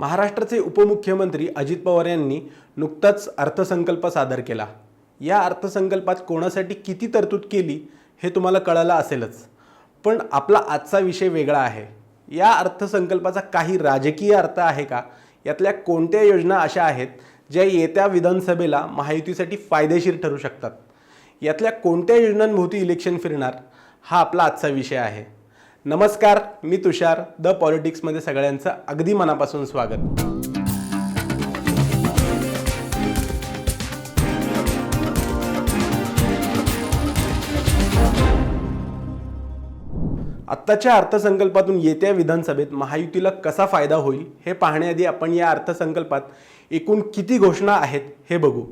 महाराष्ट्राचे उपमुख्यमंत्री अजित पवार यांनी नुकताच अर्थसंकल्प सादर केला. या अर्थसंकल्पात कोणासाठी किती तरतूद केली हे तुम्हाला कळालं असेलच. पण आपला आजचा विषय वेगळा आहे. या अर्थसंकल्पाचा काही राजकीय अर्थ आहे का? यातल्या कोणत्या योजना अशा आहेत ज्या येत्या विधानसभेला महायुतीसाठी फायदेशीर ठरू शकतात? यातल्या कोणत्या योजनांभोवती इलेक्शन फिरणार हा आपला आजचा विषय आहे. नमस्कार मी तुषार. द पॉलिटिक्समध्ये सगळ्यांचं अगदी मनापासून स्वागत. आत्ताच्या अर्थसंकल्पातून येत्या विधानसभेत महायुतीला कसा फायदा होईल हे पाहण्याआधी आपण या अर्थसंकल्पात एकूण किती घोषणा आहेत हे बघू.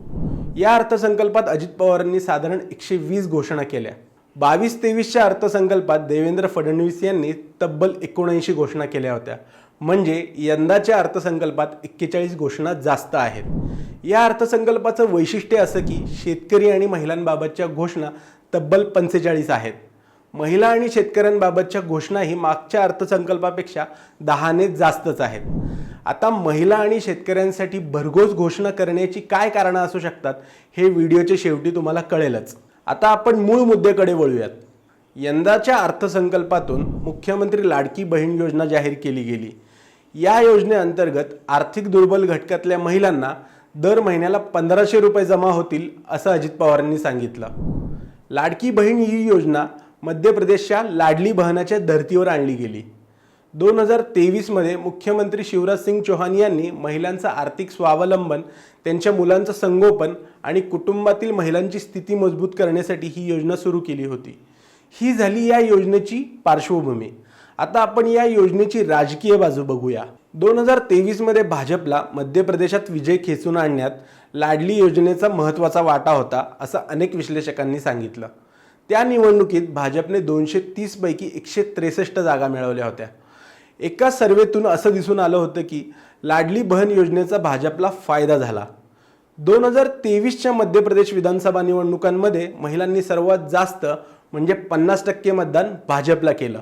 या अर्थसंकल्पात अजित पवारांनी साधारण एकशे वीस घोषणा केल्या. बावीस तेवीसच्या अर्थसंकल्पात देवेंद्र फडणवीस यांनी तब्बल एकोणऐंशी घोषणा केल्या होत्या. म्हणजे यंदाच्या अर्थसंकल्पात एक्केचाळीस घोषणा जास्त आहेत. या अर्थसंकल्पाचं वैशिष्ट्य असं की शेतकरी आणि महिलांबाबतच्या घोषणा तब्बल पंचेचाळीस आहेत. महिला आणि शेतकऱ्यांबाबतच्या घोषणा ही मागच्या अर्थसंकल्पापेक्षा दहाने जास्तच आहेत. आता महिला आणि शेतकऱ्यांसाठी भरघोस घोषणा करण्याची काय कारणं असू शकतात हे व्हिडिओच्या शेवटी तुम्हाला कळेलच. आता आपण मूळ मुद्द्याकडे वळूयात. यंदाच्या अर्थसंकल्पातून मुख्यमंत्री लाडकी बहीण योजना जाहीर केली गेली. या योजनेअंतर्गत आर्थिक दुर्बल घटकातल्या महिलांना दर महिन्याला पंधराशे रुपये जमा होतील असं अजित पवारांनी सांगितलं. लाडकी बहीण ही योजना मध्य प्रदेशच्या लाडली बहनाच्या धर्तीवर आणली गेली. दोन हजार तेवीसमध्ये मुख्यमंत्री शिवराज सिंग चौहान यांनी महिलांचं आर्थिक स्वावलंबन त्यांच्या मुलांचं संगोपन आणि कुटुंबातील महिलांची स्थिती मजबूत करण्यासाठी ही योजना सुरू केली होती. ही झाली या योजनेची पार्श्वभूमी. आता आपण या योजनेची राजकीय बाजू बघूया. दोन हजार तेवीसमध्ये भाजपला मध्य प्रदेशात विजय खेचून आणण्यात लाडली योजनेचा महत्त्वाचा वाटा होता असं अनेक विश्लेषकांनी सांगितलं. त्या निवडणुकीत भाजपने दोनशे तीसपैकी एकशे त्रेसष्ट जागा मिळवल्या होत्या. एका सर्वेतून असं दिसून आलं होतं की लाडली बहन योजनेचा भाजपला फायदा झाला. दोन हजार तेवीसच्या मध्य प्रदेश विधानसभा निवडणुकांमध्ये महिलांनी सर्वात जास्त म्हणजे पन्नास टक्के मतदान भाजपला केलं.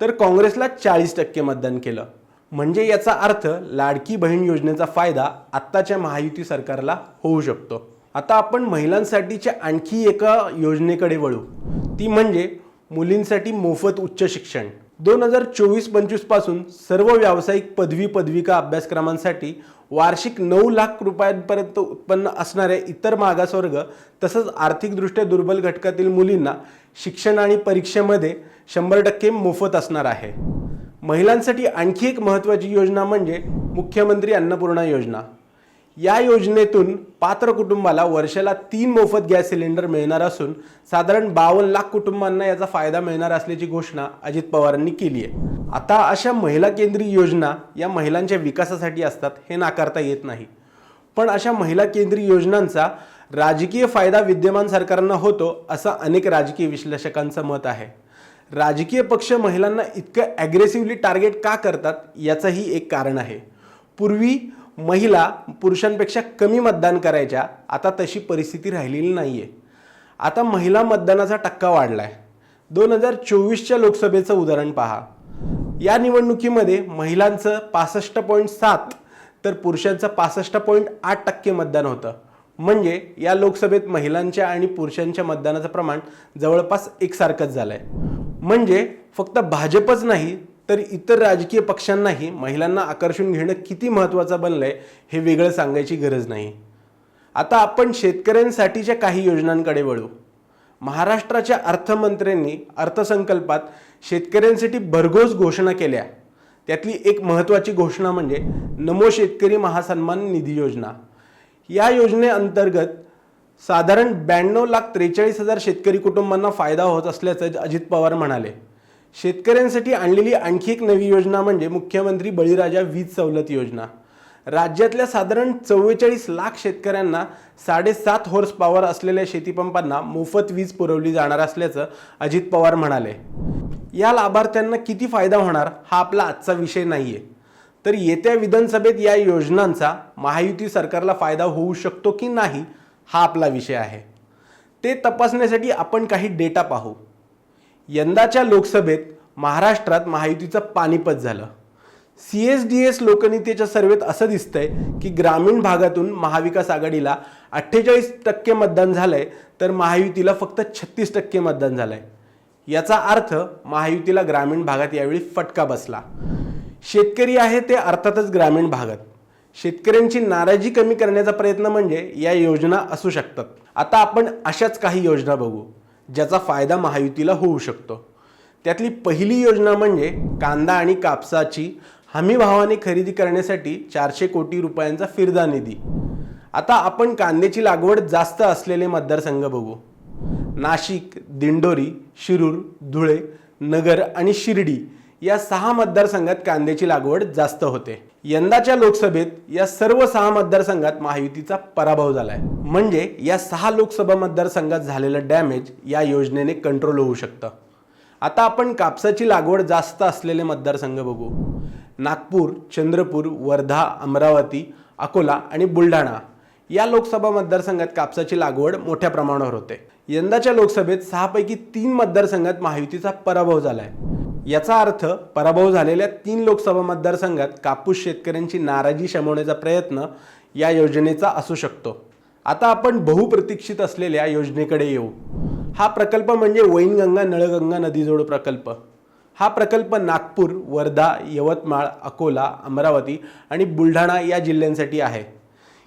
तर काँग्रेसला चाळीस टक्के मतदान केलं. म्हणजे याचा अर्थ लाडकी बहीण योजनेचा फायदा आत्ताच्या महायुती सरकारला होऊ शकतो. आता आपण महिलांसाठीच्या आणखी एका योजनेकडे वळू. ती म्हणजे मुलींसाठी मोफत उच्च शिक्षण. दोन हजार चोवीस पंचवीसपासून सर्व व्यावसायिक पदवी पदविका अभ्यासक्रमांसाठी वार्षिक नऊ लाख रुपयांपर्यंत उत्पन्न असणारे इतर मागासवर्ग तसंच आर्थिकदृष्ट्या दुर्बल घटकातील मुलींना शिक्षण आणि परीक्षेमध्ये शंभर टक्के मोफत असणार आहे. महिलांसाठी आणखी एक महत्त्वाची योजना म्हणजे मुख्यमंत्री अन्नपूर्णा योजना. या योजनेतून पात्र कुटुंबाला वर्षाला तीन मोफत गॅस सिलेंडर मिळणार असून साधारण बावन्न लाख कुटुंबांना याचा फायदा मिळणार असल्याची घोषणा अजित पवारांनी केली आहे. आता अशा महिला केंद्रीय योजना या महिलांच्या विकासासाठी असतात हे नाकारता येत नाही. पण अशा महिला केंद्रीय योजनांचा राजकीय फायदा विद्यमान सरकारांना होतो असं अनेक राजकीय विश्लेषकांचं मत आहे. राजकीय पक्ष महिलांना इतकं ॲग्रेसिव्हली टार्गेट का करतात याचंही एक कारण आहे. पूर्वी महिला पुरुषांपेक्षा कमी मतदान करायच्या. आता तशी परिस्थिती राहिलेली नाही आहे आता महिला मतदानाचा टक्का वाढला आहे दोन हजार चोवीसच्या लोकसभेचं उदाहरण पहा. या निवडणुकीमध्ये महिलांचं पासष्ट पॉईंट सात तर पुरुषांचं पासष्ट पॉईंट आठ टक्के मतदान होतं. म्हणजे या लोकसभेत महिलांच्या आणि पुरुषांच्या मतदानाचं प्रमाण जवळपास एकसारखंच झालं आहे म्हणजे फक्त भाजपच नाही तर इतर राजकीय पक्षांनाही महिलांना आकर्षून घेणं किती महत्त्वाचं बनलं आहे हे वेगळं सांगायची गरज नाही. आता आपण शेतकऱ्यांसाठीच्या काही योजनांकडे वळू. महाराष्ट्राच्या अर्थमंत्र्यांनी अर्थसंकल्पात शेतकऱ्यांसाठी भरघोस घोषणा केल्या. त्यातली एक महत्त्वाची घोषणा म्हणजे नमो शेतकरी महासन्मान निधी योजना. या योजनेअंतर्गत साधारण ब्याण्णव लाख त्रेचाळीस हजार शेतकरी कुटुंबांना फायदा होत असल्याचं अजित पवार म्हणाले. शेतकऱ्यांसाठी आणलेली आणखी एक नवी योजना म्हणजे मुख्यमंत्री बळीराजा वीज सवलत योजना. राज्यातल्या साधारण चव्वेचाळीस लाख शेतकऱ्यांना साडेसात हॉर्स पॉवर असलेल्या शेतीपंपांना मोफत वीज पुरवली जाणार असल्याचं अजित पवार म्हणाले. या लाभार्थ्यांना किती फायदा होणार हा आपला आजचा विषय नाही आहे तर येत्या विधानसभेत या योजनांचा महायुती सरकारला फायदा होऊ शकतो की नाही हा आपला विषय आहे. ते तपासण्यासाठी आपण काही डेटा पाहू. यंदाच्या लोकसभेत महाराष्ट्रात महायुतीचं पानिपत झालं. सी एस डी एस लोकनीतीच्या सर्वेत असं दिसतंय की ग्रामीण भागातून महाविकास आघाडीला अठ्ठेचाळीस टक्के मतदान झालंय तर महायुतीला फक्त छत्तीस टक्के मतदान झालंय. याचा अर्थ महायुतीला ग्रामीण भागात यावेळी फटका बसला. शेतकरी आहे ते अर्थातच ग्रामीण भागात. शेतकऱ्यांची नाराजी कमी करण्याचा प्रयत्न म्हणजे या योजना असू शकतात. आता आपण अशाच काही योजना बघू. ज्याचा फायदा महायुतीला होऊ शकतो. त्यातली पहिली योजना म्हणजे कांदा आणि कापसाची हमी भावाने खरेदी करण्यासाठी चारशे कोटी रुपयांचा फिरदा निधी. आता आपण कांद्याची लागवड जास्त असलेले मतदारसंघ बघू. नाशिक दिंडोरी शिरूर धुळे नगर आणि शिर्डी या सहा मतदारसंघात कांद्याची लागवड जास्त होते. यंदाच्या लोकसभेत या सर्व सहा मतदारसंघात महायुतीचा पराभव झालाय. म्हणजे या सहा लोकसभा मतदारसंघात झालेलं डॅमेज या योजनेने कंट्रोल होऊ शकतं. आता आपण कापसाची लागवड जास्त असलेले मतदारसंघ बघू. नागपूर चंद्रपूर वर्धा अमरावती अकोला आणि बुलढाणा या लोकसभा मतदारसंघात कापसाची लागवड मोठ्या प्रमाणावर होते. यंदाच्या लोकसभेत सहापैकी तीन मतदारसंघात महायुतीचा पराभव झाला आहे याचा अर्थ पराभव झालेल्या तीन लोकसभा मतदारसंघात कापूस शेतकऱ्यांची नाराजी शमवण्याचा प्रयत्न या योजनेचा असू शकतो. आता आपण बहुप्रतीक्षित असलेल्या योजनेकडे येऊ. हा प्रकल्प म्हणजे वैनगंगा नळगंगा नदीजोड प्रकल्प. हा प्रकल्प नागपूर वर्धा यवतमाळ अकोला अमरावती आणि बुलढाणा या जिल्ह्यांसाठी आहे.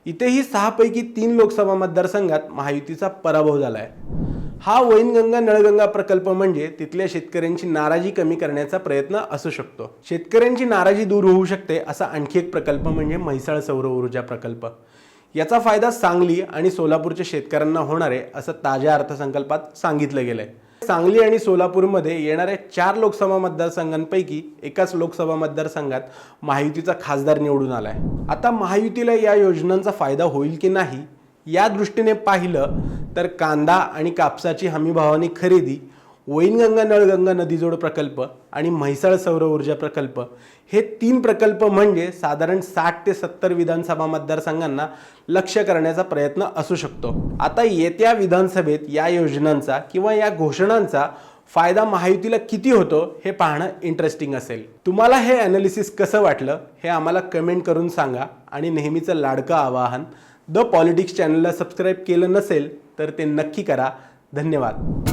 इथेही सहापैकी तीन लोकसभा मतदारसंघात महायुतीचा पराभव झाला आहे हा वैनगंगा नळगंगा प्रकल्प म्हणजे तिथल्या शेतकऱ्यांची नाराजी कमी करण्याचा प्रयत्न असू शकतो. शेतकऱ्यांची नाराजी दूर होऊ शकते असा आणखी एक प्रकल्प म्हणजे म्हैसाळ सौर ऊर्जा प्रकल्प. याचा फायदा सांगली आणि सोलापूरच्या शेतकऱ्यांना होणार आहे असं ताज्या अर्थसंकल्पात सांगितलं गेलंय. सांगली आणि सोलापूरमध्ये येणाऱ्या चार लोकसभा मतदारसंघांपैकी एकाच लोकसभा मतदारसंघात महायुतीचा खासदार निवडून आलाय. आता महायुतीला या योजनांचा फायदा होईल की नाही या दृष्टीने पाहिलं तर कांदा आणि कापसाची हमीभावानी खरेदी वैनगंगा नळगंगा नदीजोड प्रकल्प आणि म्हैसाळ सौर ऊर्जा प्रकल्प हे तीन प्रकल्प म्हणजे साधारण साठ ते सत्तर विधानसभा मतदारसंघांना लक्ष करण्याचा प्रयत्न असू शकतो. आता येत्या विधानसभेत या योजनांचा किंवा या घोषणांचा फायदा महायुतीला किती होतो हे पाहणं इंटरेस्टिंग असेल. तुम्हाला हे ॲनालिसिस कसं वाटलं हे आम्हाला कमेंट करून सांगा आणि नेहमीचं लाडकं आवाहन द पॉलिटिक्स चॅनलला सबस्क्राईब केलं नसेल तर ते नक्की करा. धन्यवाद.